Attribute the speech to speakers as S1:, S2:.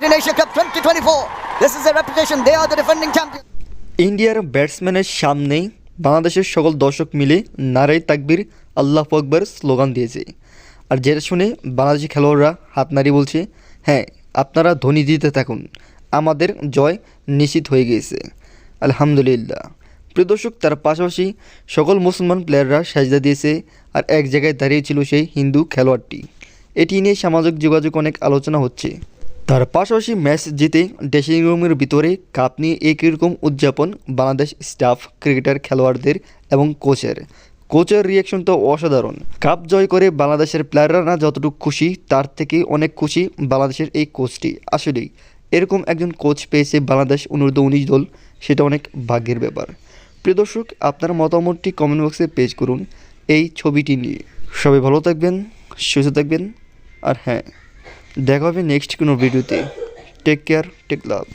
S1: Asia Cup 2024. This is their reputation. They are the defending champions.
S2: ইন্ডিয়ার ব্যাটসম্যানের সামনেই বাংলাদেশের সকল দর্শক মিলে নারাই তাকবির, আল্লাহ আকবর স্লোগান দিয়েছে আর যেটা শুনে বাংলাদেশি খেলোয়াড়রা হাত নাড়িয়ে বলছে হ্যাঁ আপনারা ধ্বনি দিতে থাকুন আমাদের জয় নিশ্চিত হয়ে গিয়েছে আলহামদুলিল্লাহ প্রিয় দর্শক, তার পাশাপাশি সকল মুসলমান প্লেয়াররা সাজদা দিয়েছে আর এক জায়গায় দাঁড়িয়ে ছিল সেই হিন্দু খেলোয়াড়টি এটি নিয়ে সামাজিক যোগাযোগ অনেক আলোচনা হচ্ছে তার পাশাপাশি ম্যাচ জিতে ড্রেসিং রুমের ভিতরে কাপ নিয়ে একই রকম উদযাপন বাংলাদেশ স্টাফ ক্রিকেটার খেলোয়াড়দের এবং কোচের। কোচের রিয়াকশন তো অসাধারণ। কাপ জয় করে বাংলাদেশের প্লেয়াররা না যতটুকু খুশি, তার থেকে অনেক খুশি বাংলাদেশের এই কোচটি। আসলেই, এরকম একজন কোচ পেয়েছে বাংলাদেশ অনূর্ধ্ব উনিশ দল, সেটা অনেক ভাগ্যের ব্যাপার। প্রিয় দর্শক, আপনার মতামতটি কমেন্ট বক্সে পেজ করুন এই ছবিটি নিয়ে। সবাই ভালো থাকবেন, সুস্থ থাকবেন, আর হ্যাঁ। দেখা হবে নেক্সট কোনো ভিডিওতে টেক কেয়ার টেক লাভ